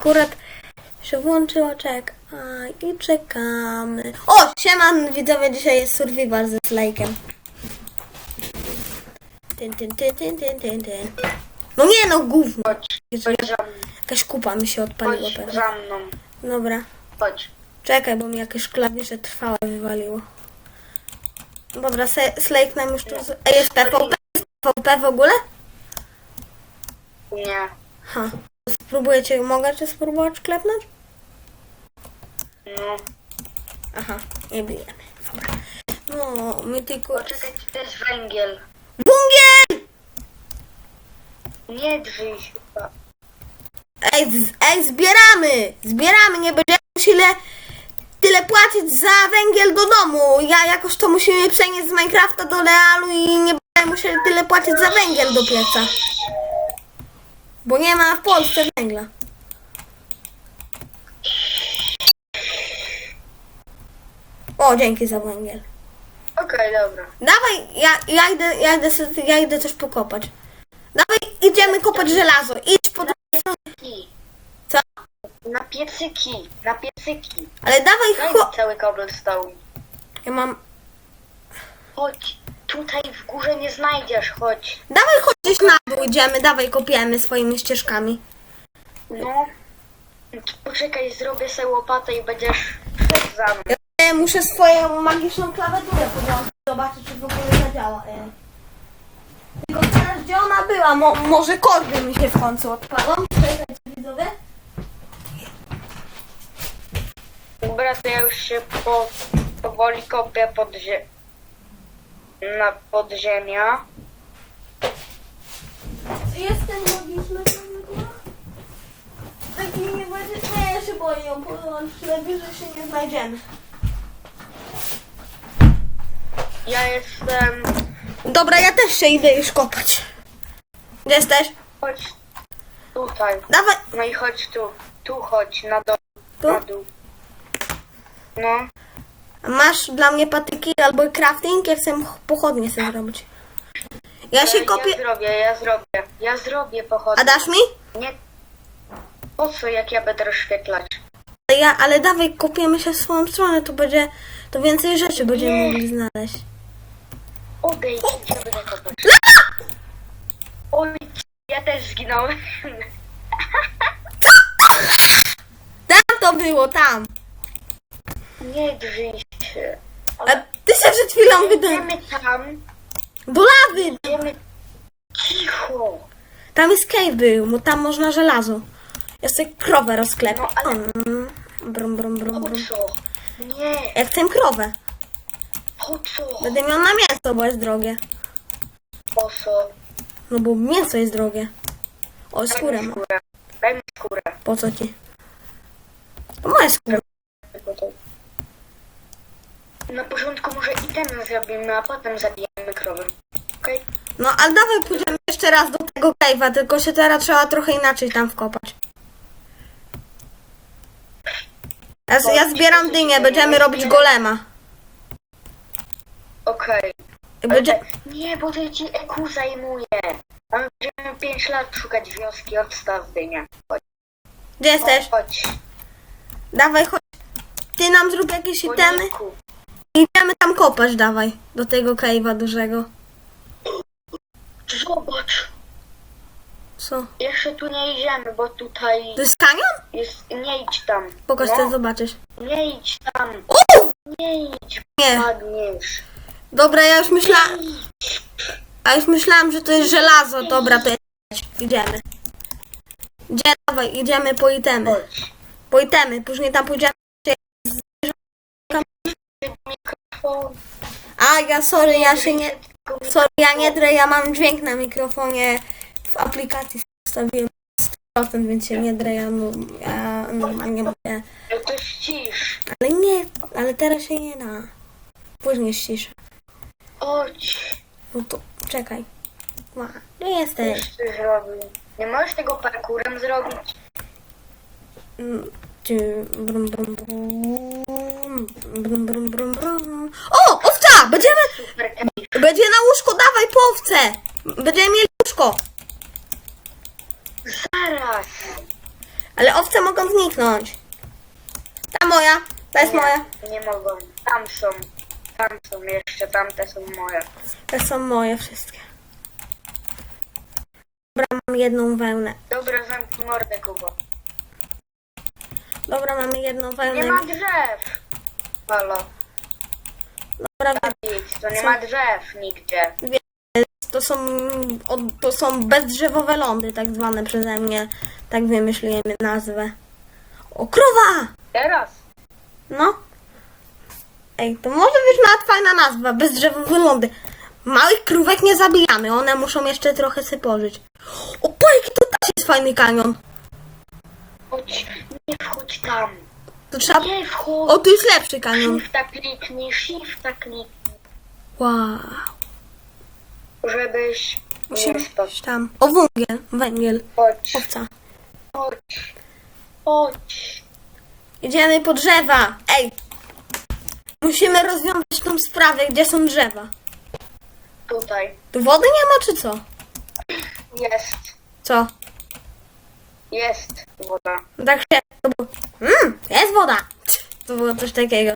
akurat się włączyło, czek. A, i czekamy. O, siema widzowie, dzisiaj jest survival ze Slake'em. Tyn, tyn, tyn, tyn, tyn, tyn, tyn. No nie no, gówno. Chodź, chodź za mną. Jakaś kupa mi się odpaliła Chodź pewnie. za mną. Dobra. Chodź. Czekaj, bo mi jakieś klawisze trwałe wywaliło. Dobra, se- Slake nam już tu... z- Ej, jest PvP? Jest PvP w ogóle? Nie. Ha. Spróbujecie, mogę cię spróbować klepnąć? No. Aha, nie bijemy. Dobra. No, my tylko... Poczekaj, to jest węgiel. Bungiel! Nie drzyj się. Ej, z, ej, zbieramy! Zbieramy, nie będziemy musieli tyle płacić za węgiel do domu. Ja jakoś to musimy przenieść z Minecrafta do Realu i nie będziemy musieli tyle płacić za węgiel do pieca. Bo nie ma w Polsce węgla. O, dzięki za węgiel. Okej, dobra. Dawaj, ja, ja, idę, ja, idę, sobie- ja idę coś pokopać. Dawaj, idziemy kopać żelazo. Idź po drugiej stronie. Ki. Co? Na piecyki. Na piecyki. Ale dawaj, Daj cho- mi cały cobblestone. Ja mam... Chodź. Tutaj w górze nie znajdziesz. Chodź. Dawaj chodź gdzieś na dół idziemy, dawaj kopiemy swoimi ścieżkami. No. Poczekaj, zrobię sobie łopatę i będziesz szedł za mną. Ja muszę swoją magiczną klawiaturę podłączyć, zobaczyć czy w ogóle zadziała. Ej. Tylko teraz gdzie ona była? Mo może kordy mi się w końcu odpalą? Czekajcie widzowie. Dobra, to ja już się po, powoli kopię pod zie... na podziemia. Jest ten magiczny klawiatura? Taki nie będzie... Nie, ja się boję ją podłączyć, najwyżej się nie znajdziemy. Ja jestem... Dobra, ja też się idę już kopać. Gdzie jesteś? Chodź tutaj. Dawaj, No i chodź tu. Tu chodź, na dół. Tu? Na dół. No. Masz dla mnie patyki albo crafting? Ja chcę pochodnie sobie zrobić. Ja się Ja kopię... zrobię, ja zrobię. Ja zrobię pochodnie. A dasz mi? Nie. Po co, jak ja będę rozświetlać? Ale Ja, ale dawaj, kopiemy się w swoją stronę, to będzie... To więcej rzeczy będziemy Nie. mogli znaleźć. Odejdź, ja będę kopać. Oj, ja też zginąłem. Tam to było, tam. Nie drżyj się. A ty się przed chwilą wydał. Idziemy tam. Do lawy! Idziemy cicho. Tam jest cave był, bo tam można żelazo. Ja sobie krowę rozklepię. No, ale- Mm, Brum, brum, brum, Po brum. co? Nie, Ja chcę krowę. po co? Będę miał na mięso, bo jest drogie. Po co? No bo mięso jest drogie. O, Daj skórę mi mam. skórę. Daj mi skórę. Po co ci? To moja skóra. Tylko to. Na początku może i ten zrobimy, a potem zabijemy krowy. Okej? No, ale dawaj pójdziemy jeszcze raz do tego cave'a, tylko się teraz trzeba trochę inaczej tam wkopać. Ja, ja zbieram dynię, będziemy robić golema. Okej. Będzie... Ale- Nie, bo to ci EQ zajmuje. My będziemy 5 lat szukać wioski, odstaw dynia. Chodź. Gdzie jesteś? Chodź. Dawaj, chodź. Ty nam zrób jakieś itemy. Idziemy tam kopać, dawaj. Do tego cave'a dużego. Zobacz. Co? Jeszcze tu nie idziemy, bo tutaj To jest kanion? jest... Nie idź tam. Pokaż, no. chcę zobaczyć. Nie idź tam. Uuu! Nie idź. Nie. Padniesz. Dobra, ja już myślałam... A już myślałam, że to jest żelazo. Dobra, to jest... Idziemy. Gdzie? Dawaj, idziemy po itemy. Chodź. Po itemy, później tam pójdziemy. Mikrofon. A, ja sorry, ja się nie... Sorry, ja nie drę, ja mam dźwięk na mikrofonie. W aplikacji ustawiłem 100%, więc się nie drę, ja, no, ja normalnie mówię. No to ścisz. Ale nie, ale teraz się nie da. Później ściszę. Chodź. No to czekaj. Ma, gdzie jesteś? Coś ty zrobił. Nie możesz tego parkurem zrobić? Mm, ty, Brum, brum, brum, brum, brum, brum, brum. O, owca! Będziemy, będzie na łóżko, dawaj po owce! Będziemy mieli łóżko. Zaraz. Ale owce mogą zniknąć. Ta moja, ta jest nie, moja. Nie mogą. Tam są. Tam są jeszcze, tamte są moje. Te są moje wszystkie. Dobra, mam jedną wełnę. Dobra, zamknij mordę, Kubo. Dobra, mamy jedną wełnę. Nie ma drzew. Halo, Dobra, Dawid, to nie ma drzew nigdzie. to są, to są bezdrzewowe lądy, tak zwane przeze mnie. Tak wymyśliłem nazwę. O, krowa! Teraz. No. Ej, to może być nawet fajna nazwa, bezdrzewowe lądy. Małych krówek nie zabijamy, one muszą jeszcze trochę sobie pożyć. O, pojki, to też jest fajny kanion. Chodź, nie wchodź tam. To trzeba... Nie wchodź. O, tu jest lepszy kanion. Shifta kliknij, shifta kliknij. Wow. Żebyś Musimy nie spadł. iść tam. O, węgiel, węgiel, Chodź, owca. chodź, chodź. Idziemy po drzewa. Ej. Musimy rozwiązać tą sprawę, gdzie są drzewa. Tutaj. Tu wody nie ma, czy co? Jest, Co? Jest woda. Tak się... To było... Mmm, jest woda. To było coś takiego.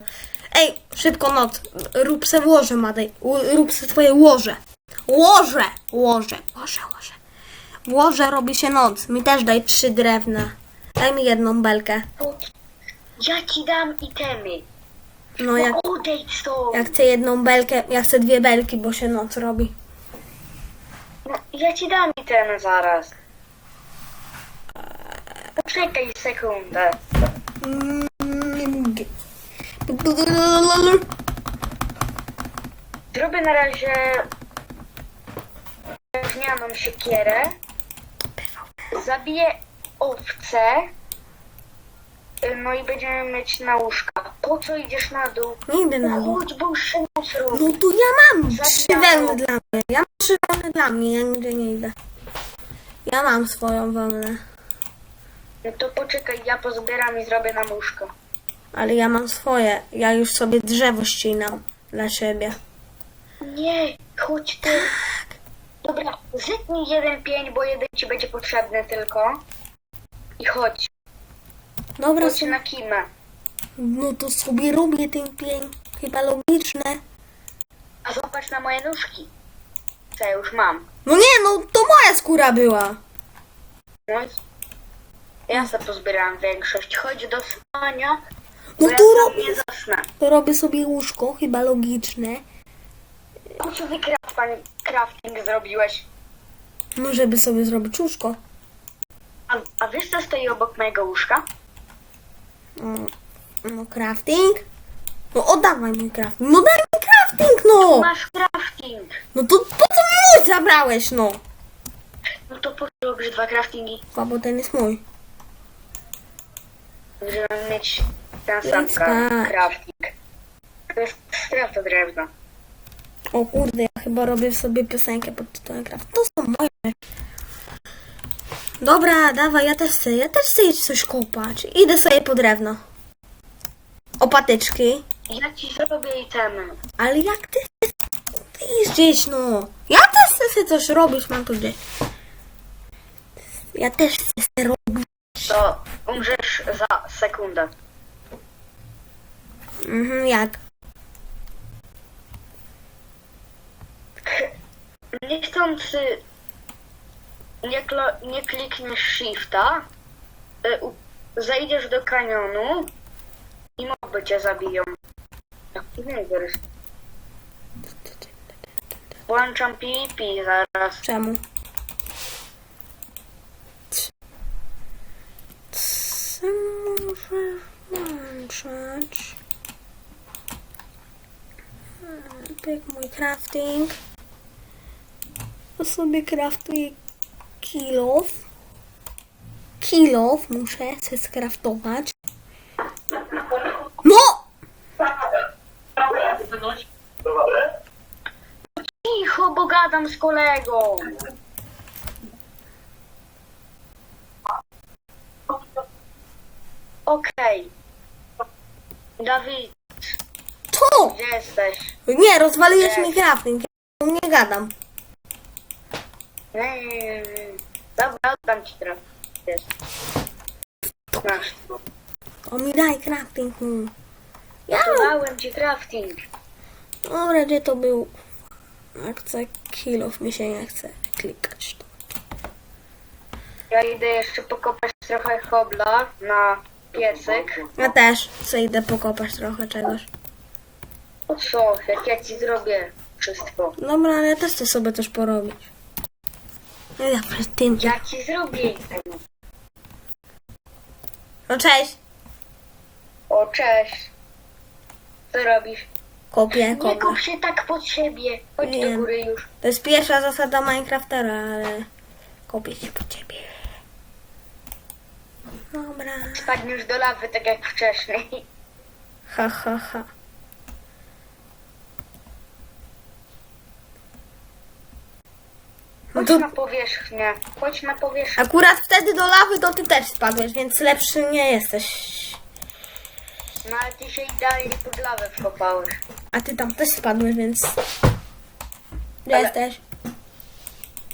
Ej, szybko noc. Rób se łoże, Madej. Rób se swoje łoże. Łoże! Łoże, łoże, łoże. Łoże robi się noc. Mi też daj trzy drewna. Daj mi jedną belkę. Ja ci dam itemy. No jak, No odejdź stąd. jak chcę jedną belkę, ja chcę dwie belki, bo się noc robi. No, ja ci dam itemy zaraz. Poczekaj sekundę. Zrobię na razie wełnianą siekierę. Zabiję owce. No i będziemy mieć na łóżka. Po co idziesz na dół? Nie idę na dół. chodź, bo już No to ja mam trzy wełny dla mnie. Ja mam trzy wełny dla mnie, ja nigdzie nie idę. Ja mam swoją wełnę, No to poczekaj, ja pozbieram i zrobię nam łóżko. ale ja mam swoje. Ja już sobie drzewo ścinam dla siebie. Nie, chodź ty. Dobra, zetnij jeden pień, bo jeden ci będzie potrzebny tylko. I chodź, Dobra, chodź na kimę. no to sobie robię ten pień. Chyba logiczne. A zobacz na moje nóżki. Co ja już mam. No nie, no to moja skóra była. No i ja sobie pozbierałam większość. Chodź do spania. No ja to tam robię, nie zasnę. to robię sobie łóżko, chyba logiczne. Po co ty crafting zrobiłeś? No żeby sobie zrobić łóżko. A, a wiesz co stoi obok mojego łóżka? No, no crafting. No oddawaj mi crafting. No daj mi crafting, no! Masz crafting. No to po co mi mój zabrałeś, no? No to po co robisz dwa craftingi? A bo ten jest mój. Żeby mieć ten sam Let's cra- go. crafting. To jest strata drewna. O kurde, ja chyba robię sobie piosenkę pod tytułem craft. To są moje rzeczy. Dobra, dawaj, ja też chcę, ja też chcę coś kopać. Idę sobie po drewno. O patyczki. Ja ci zrobię itemy. Ale jak ty chcesz gdzieś, no? Ja też chcę sobie coś robić, mam to gdzieś. Ja też chcę sobie robić. To umrzesz za sekundę. Mhm, jak? Niechcący nie, klo- nie klikniesz shifta, y, u- zejdziesz do kanionu i moby cię zabiją. Nie zaraz. Włączam PvP zaraz. Czemu? Co muszę włączać? Pyk mój crafting. To sobie craftuję kilof. Kilof muszę sobie skraftować. No! Cicho, bo gadam z kolegą. Okej. Dawid, To! gdzie jesteś? Nie, rozwaliłeś mi crafting. Ja nie gadam. Nie, nie, nie, nie. Dobra, oddam ci teraz. Jest. Masz. O mi daj crafting. mm. Ja Dałem ci crafting. Dobra, gdzie to był? Chcę kilof, mi się nie chce klikać. Ja idę jeszcze pokopać trochę hobla na piecyk. Ja też chcę idę pokopać trochę czegoś. Po co? Jak ja ci zrobię wszystko. Dobra, ale ja też chcę sobie coś porobić. No ja przed tym. Ja ci zrobię. No cześć. O, cześć. Co robisz? Kopię, Nie kopię. kop się tak pod siebie. Chodź do Wiem. góry już. To jest pierwsza zasada Minecraftera, ale kopię się po ciebie. Dobra. Spadniesz do lawy tak jak wcześniej. Ha, ha, ha. Chodź to na powierzchnię. Chodź na powierzchnię. akurat wtedy do lawy to ty też spadłeś, więc lepszy nie jesteś. No ale ty się idealnie pod lawę wkopałeś. A ty tam też spadłeś, więc... Gdzie Ale- jesteś?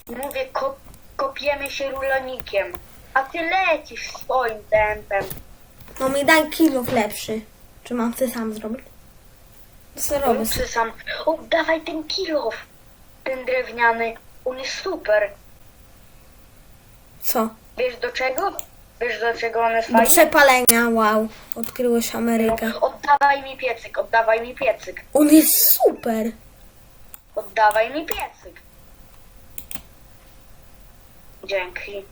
Mówię, kop, kopiemy się rulonikiem. A ty lecisz swoim tempem. No mi daj kilof lepszy. Czy mam ty sam zrobić? Co robię? Muszę sam. O, dawaj ten kilof. Ten drewniany. On jest super. Co? Wiesz do czego? Wiesz do czego on jest Do fajny? przepalenia, wow. Odkryłeś Amerykę. No, oddawaj mi piecyk, oddawaj mi piecyk. On jest super. Oddawaj mi piecyk. Dzięki.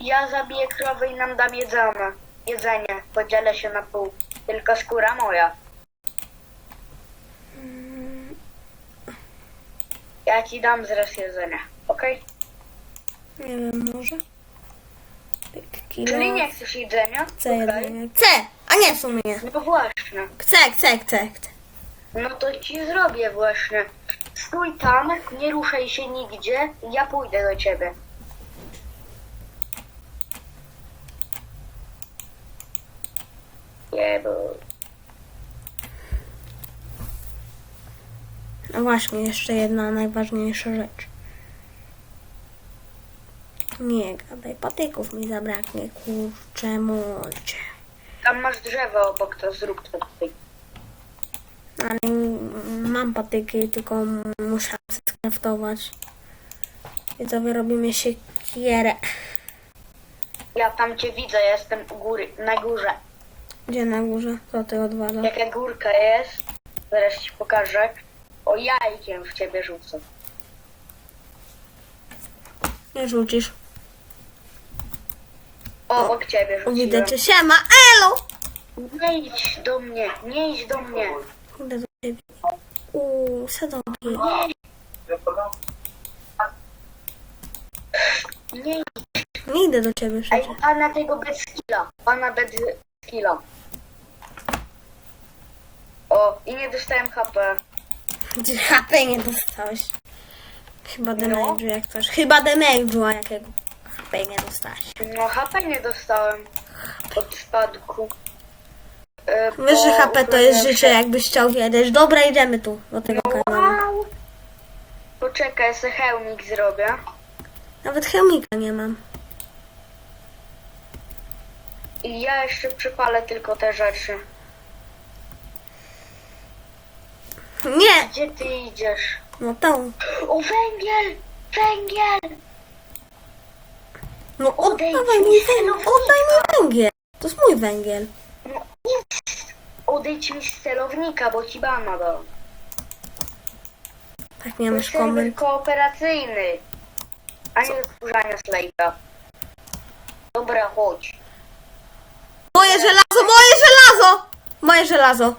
Ja zabiję krowę i nam dam jedzenie. Jedzenie. Podzielę się na pół. Tylko skóra moja. Ja ci dam zaraz jedzenie, okej? Nie wiem, może? Kilo. Czyli nie chcesz jedzenia? Chcę Okej. jedzenie. Chcę! A nie w sumie. No właśnie. Chcę, chcę, chcę, chcę. No to ci zrobię właśnie. Stój tam, nie ruszaj się nigdzie, ja pójdę do ciebie. Jebo. No właśnie, jeszcze jedna najważniejsza rzecz. Nie gadaj, patyków mi zabraknie, kurczę, mulcie. Tam masz drzewo obok, to zrób to tutaj. Ale mam patyki, tylko muszę skraftować. I to wyrobimy się kierę. Ja tam cię widzę, ja jestem u góry, na górze. Gdzie na górze? Co ty odwala? Jaka górka jest, zaraz ci pokażę. O jajkiem w ciebie rzucę. Nie rzucisz. Obok ciebie rzuciłem. Widzę cię. Siema, elo! Nie idź do mnie, nie idź do mnie. Idę do ciebie. Uuu, sadowki. Nie Nie idę do ciebie Ej, przecież. pana tego bez skilla. Pana bez skilla. O, i nie dostałem HP. Ty HP nie dostałeś. Chyba No. damage'u jak coś. Chyba damage'u, a jakiego HP nie dostałeś. No, HP nie dostałem od spadku. E, Wiesz, że HP to jest życie, się. jakbyś chciał wiedzieć. Dobra, idziemy tu, do tego No, kanału. wow. Poczekaj, sobie hełmik zrobię. Nawet chemika nie mam. I ja jeszcze przypalę tylko te rzeczy. Nie! Gdzie ty idziesz? No to. O, węgiel! Węgiel! No Odejdź oddawaj mi węgiel. Oddaj mi węgiel. To jest mój węgiel. No, idź! Odejdź mi z celownika, bo ci bana dam. Tak nie To masz serwer komend. kooperacyjny, a nie odkurzania slajda. Dobra, chodź. Moje żelazo, moje żelazo! Moje żelazo.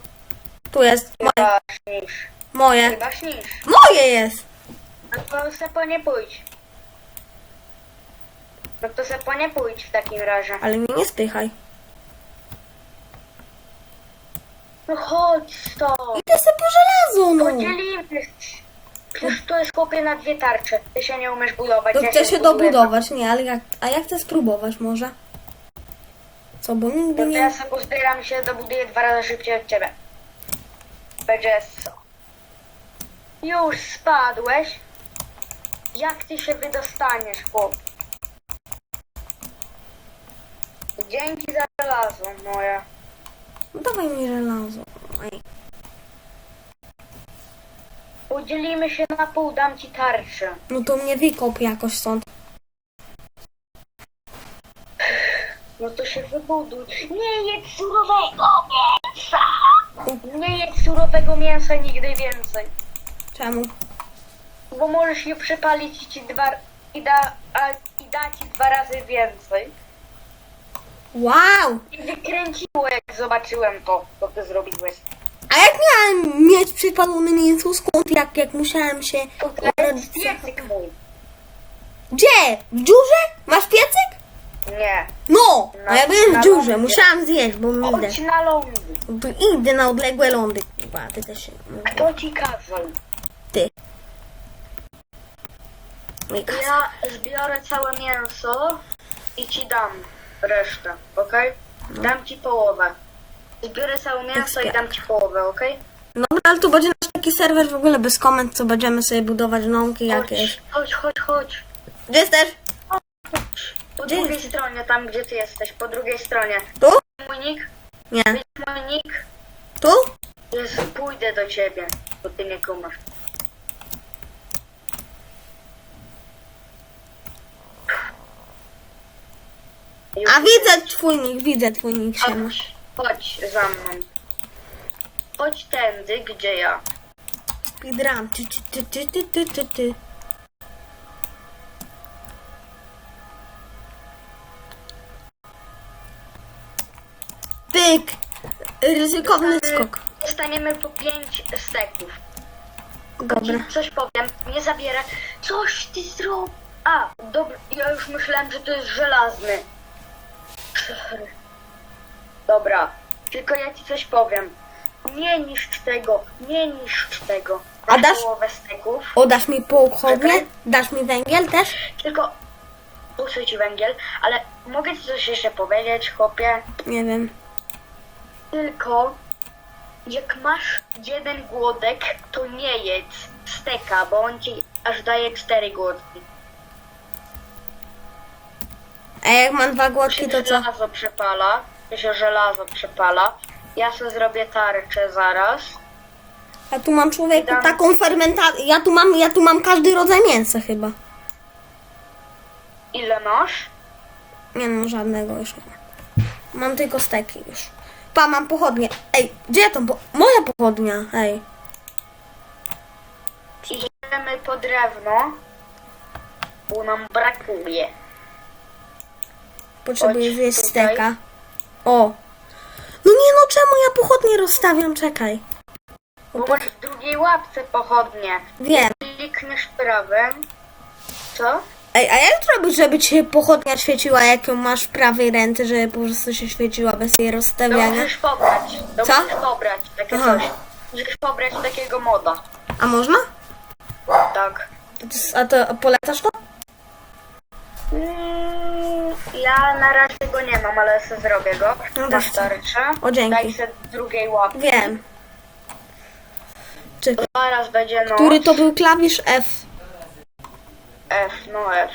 Tu jest. Moje. Chyba śnisz. Moje. Chyba śnisz. Moje jest. No to se po nie pójdź. No to se po nie pójdź w takim razie. Ale mnie nie spychaj. No chodź stąd. Idę sobie po żelazo, no. Podzielimy się. Przecież to jest kopie na dwie tarcze. Ty się nie umiesz budować. To ja chcę się buduję. dobudować, nie, ale jak, a ja chcę spróbować może. Co, bo nigdy To nie... ja sobie pozbieram się, dobuduję dwa razy szybciej od ciebie. Co? Już spadłeś? Jak ty się wydostaniesz, chłop? Dzięki za żelazo moje. No dawaj mi żelazo. Ej. Podzielimy się na pół, dam ci tarczę. No to mnie wykop jakoś stąd. No to się wybuduj. Nie jedz surowego mięsa! Nie jedz surowego mięsa nigdy więcej. Czemu? Bo możesz je przepalić i ci dwa i da, a, i da ci dwa razy więcej. Wow! I wykręciło jak zobaczyłem to, co ty zrobiłeś. A jak miałem mieć przypalone mięso? Skąd? Jak, jak musiałem się... To jest piecyk mój. Gdzie? W dziurze? Masz piecyk? Nie. No! A ja byłem w dziurze. Musiałam zjeść, bo mi Chodź zdech. na lądy. No idę na odległe lądy. Chyba, ty też się... Kto ci kazał? Ty. Oj, kas- Ja zbiorę całe mięso i ci dam resztę, okej? Dam ci połowę. Zbiorę całe mięso i dam ci połowę, okej? Dobra, ale to będzie nasz taki serwer w ogóle bez komend, co będziemy sobie budować jakieś. Chodź, chodź, chodź, chodź. Gdzie jesteś? Drugiej stronie, tam gdzie ty jesteś, po drugiej stronie. Tu? Mój nick? Nie. Widzisz mój nick? Tu? Jezu, pójdę do ciebie, bo ty nie kumasz. A widzę twój nick, widzę twój nick, siema. Chodź, chodź za mną. Chodź tędy, gdzie ja. Speedrun. Ty, ty, ty, ty, ty, ty, ty. Pyk! Ryzykowny skok. Dostaniemy po pięć steków. Dobra. Ci coś powiem, nie zabieraj. Coś ty zrób. A, dobra, ja już myślałem, że to jest żelazny. Dobra, tylko ja ci coś powiem. Nie niszcz tego, nie niszcz tego. A dasz- połowę steków, O, dasz mi pochodnie? Czekaj. Dasz mi węgiel też? tylko puszczę ci węgiel, ale mogę ci coś jeszcze powiedzieć, chłopie? Nie wiem. Tylko jak masz jeden głodek, to nie jedz steka, bo on ci aż daje cztery głodki. A jak mam dwa głodki, to co? żelazo przepala, się żelazo przepala. Ja sobie zrobię tarczę zaraz. A tu mam człowieku Dam- taką fermentację. Ja tu mam, ja tu mam każdy rodzaj mięsa chyba. Ile masz? Nie mam żadnego już. nie mam. Mam tylko steki już. Pa, mam pochodnie. Ej, gdzie to? Po... Moja pochodnia. Ej. Idziemy po drewno, bo nam brakuje. Potrzebuję Chodź zjeść tutaj. steka. O. No nie no, czemu ja pochodnie rozstawiam? Czekaj. Bo masz w drugiej łapce pochodnie. Wiem. Klikniesz prawym. Co? Ej, a jak zrobić, żeby ci się pochodnia świeciła, jak ją masz w prawej ręce, żeby po prostu się świeciła bez jej To rozstawiania? musisz pobrać. To Co? musisz pobrać takie Aha. coś. Musisz pobrać takiego moda. A można? Tak. To jest- A to a polecasz to? Mm, Ja na razie go nie mam, ale sobie zrobię go. No dobrze. tarczę. O, dzięki. Daj sobie drugiej łapki. Wiem. Czekaj. Zaraz będzie noc. Który to był klawisz F? F, no F.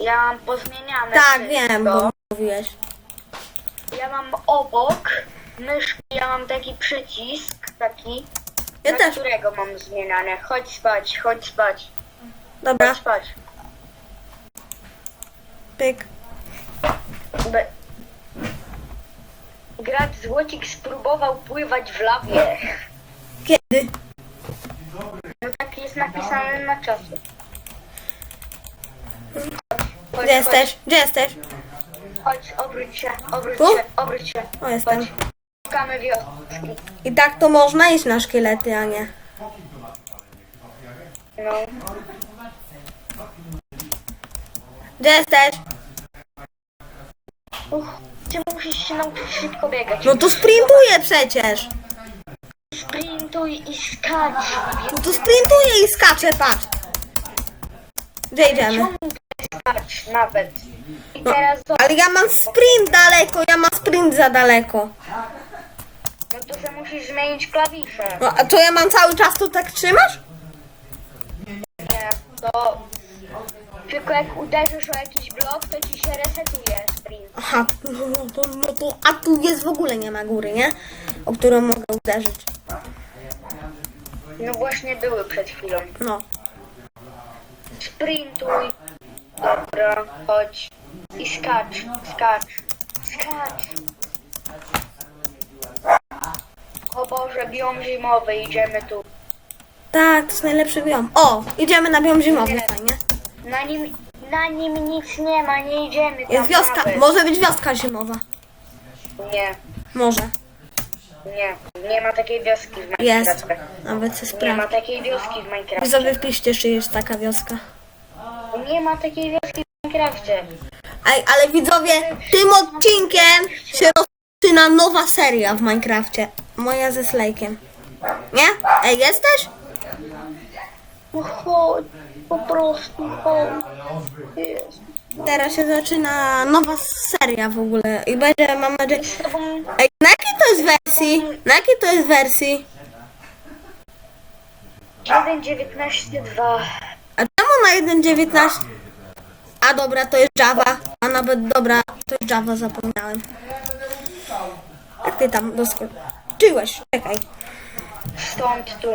Ja mam pozmieniane Tak, wszystko. wiem, bo mówiłeś. Ja mam obok myszki, ja mam taki przycisk, taki, Ja na też. którego mam zmieniane. Chodź spać, chodź spać, Dobra, chodź spać. pyk. Be... Gracz Złocik spróbował pływać w lawie. Kiedy? No tak jest napisane na czasie. Chodź, Gdzie jesteś? Gdzie jesteś? Chodź, obróć się, obróć Tu? się, obróć się. O, jestem. Chodź. Szukamy wioski. I tak to można iść na szkielety, a nie. No. Gdzie jesteś? Uch, ty musisz się nauczyć szybko biegać. No to sprintuję przecież. Sprintuj i skacz. No to sprintuję i skaczę, patrz. Gdzie idziemy? Ciągle skacz nawet. I No, teraz zobacz, ale ja mam sprint daleko, ja mam sprint za daleko. no to że musisz zmienić klawisze. No, a to ja mam cały czas to tak trzymasz? Nie, to Tylko jak uderzysz o jakiś blok, to ci się resetuje sprint. Aha, no, no, to, no to, a tu jest w ogóle nie ma góry, nie? O którą mogę uderzyć. No właśnie były przed chwilą. No. Sprintuj. Dobra, chodź. I skacz, skacz, skacz. O Boże, biom zimowy, idziemy tu. Tak, to jest najlepszy biom. O, idziemy na biom zimowy, Nie. fajnie. Na nim, na nim nic nie ma, nie idziemy tam Jest wioska, nawet. może być wioska zimowa. Nie, Może. nie, nie ma takiej wioski w Jest. Minecrafcie. Nawet się Nie ma sprawdzi. takiej wioski w Minecrafcie. Widzowie wpiszcie, czy jest taka wioska. Nie ma takiej wioski w Minecrafcie. Ej, ale widzowie, tym odcinkiem się rozpoczyna nowa seria w Minecrafcie. Moja ze Slejkiem. Nie? Ej, jesteś? No chodź, po prostu chodź. Jest. Teraz się zaczyna nowa seria w ogóle. I będzie, mam nadzieję... Z tobą Ej, na jakiej to jest wersji? Na jakiej to jest wersji? 1.19.2. A czemu na 1.19? A dobra, to jest Java. A nawet dobra, to jest Java, zapomniałem. Jak ty tam doskoczyłeś? Czekaj. Stąd tu.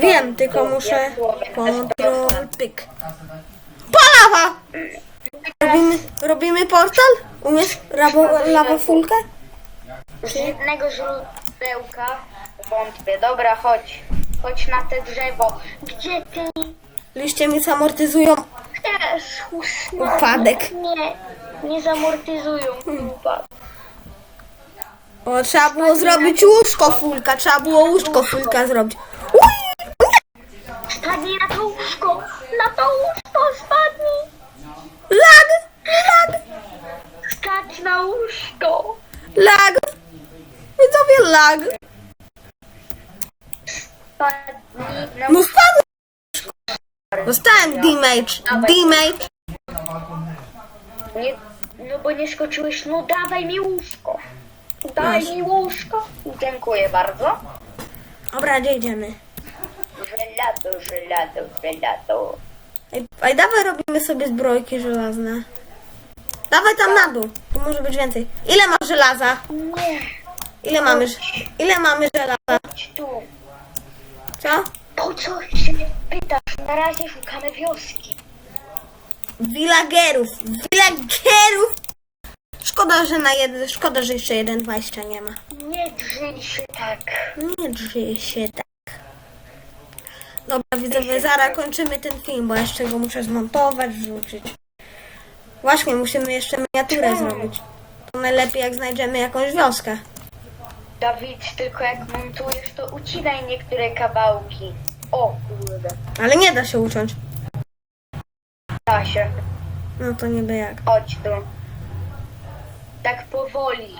Wiem, tylko muszę control pyk. Palawa! Robimy, robimy portal? Umiesz rabo, lawafulkę? Z jednego źródełka. Wątpię. Dobra, chodź. Chodź na te drzewo. Gdzie ty? Liście mi zamortyzują Jezus, upadek. Nie, nie zamortyzują upadek. O, trzeba było zrobić łóżko fulka, trzeba było łóżko fulka zrobić. Uj! Spadnij na to łóżko! Na to łóżko spadnij! Lag! Lag! Skacz na łóżko! Lag! Widzowie, lag! Spadnij na No spadł! Dostałem damage. Damage. Nie, no bo nie skoczyłeś, no dawaj mi łóżko. Daj mi łóżko. Dziękuję bardzo. Dobra, gdzie idziemy? Żelazo, żelazo, żelazo. Ej, ej, dawaj robimy sobie zbrojki żelazne. Dawaj tam na dół. Tu może być więcej. Ile masz żelaza? Nie, Ile mamy, ż- ile mamy żelaza? chodź tu. Co? Po co się pytasz? Na razie szukamy wioski. Villagerów. Villagerów! Szkoda, że na jeden, szkoda, że jeszcze 1.20 nie ma. Nie drzyj się tak. Nie drzyj się tak. Dobra, widzowie, zaraz kończymy ten film, bo jeszcze go muszę zmontować, wrzucić. Właśnie, musimy jeszcze miniaturę zrobić. To najlepiej jak znajdziemy jakąś wioskę. Dawid, tylko jak montujesz, to ucinaj niektóre kawałki. O kurde, Ale nie da się uciąć. da się. No to niby jak. Chodź tu. Tak powoli.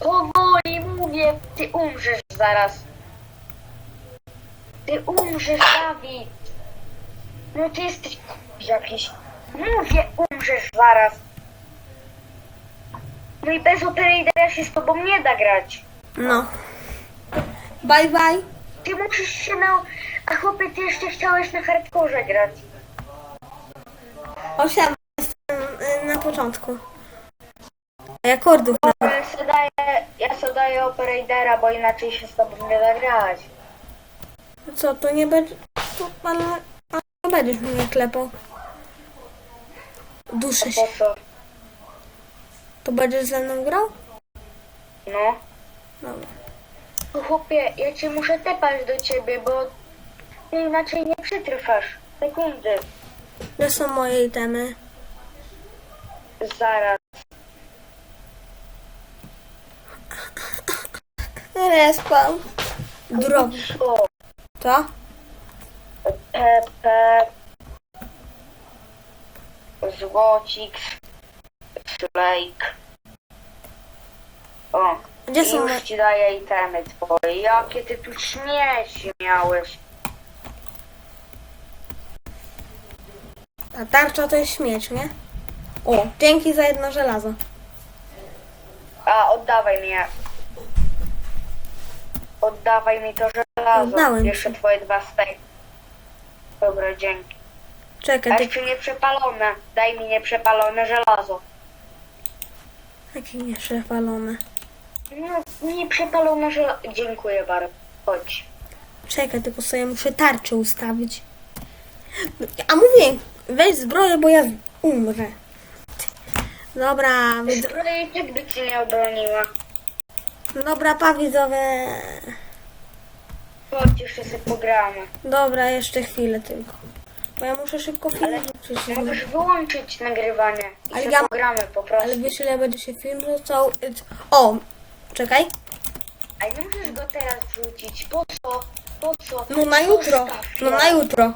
Powoli mówię, ty umrzesz zaraz. Ty umrzesz, Dawid. No ty jesteś jakiś. Mówię, umrzesz zaraz. No i bez operatera się z tobą nie da grać. No. Bye bye. Ty musisz się na... A chłopie, ty jeszcze chciałeś na hardkorze grać. Osiadłem jestem y, na początku. A ja kordów na... Ja sobie daję, ja sobie daję operatera, bo inaczej się z tobą nie da grać. Co, to nie będzie... To, ale... będziesz mnie klepał. Duszę się. Po co? To będziesz ze mną grał? No. Dobra. Chłopie, ja cię muszę tepać do ciebie, bo ty inaczej nie przetrwasz. Sekundy. Gdzie są moje itemy? Zaraz. Respawn. Drop. Co? Pepe. Złocik. Slake. O. Gdzie są Już moje... ci daję itemy twoje. Jakie ty tu śmieci miałeś. A tarcza to jest śmieć, nie? O, dzięki za jedno żelazo. A, oddawaj mi. Oddawaj mi to żelazo. Oddałem ci. Jeszcze twoje dwa steki. Dobra, dzięki. Czekaj, A ty... jeszcze nieprzepalone. Daj mi nieprzepalone żelazo. Jakie nieprzepalone. No, nieprzepalone żelazo. Dziękuję bardzo. Chodź. Czekaj, tylko sobie muszę tarczę ustawić. A mówię, weź zbroję, bo ja umrę. Dobra, widz- Zbroja i tak by cię nie obroniła. dobra, pa widzowie. Chodź, jeszcze sobie pogramy. Dobra, jeszcze chwilę tylko. Bo ja muszę szybko film wrzucić. Możesz wyłączyć nagrywanie i Ale sobie ja- pogramy po prostu. Ale wiesz ile będzie się film wrzucał? O, czekaj. A nie możesz go teraz wrzucić. Po co? Po co? No na jutro. Zostaw No na jutro.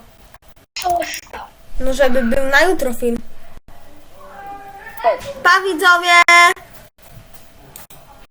Zostaw. No żeby był na jutro film. Pa widzowie!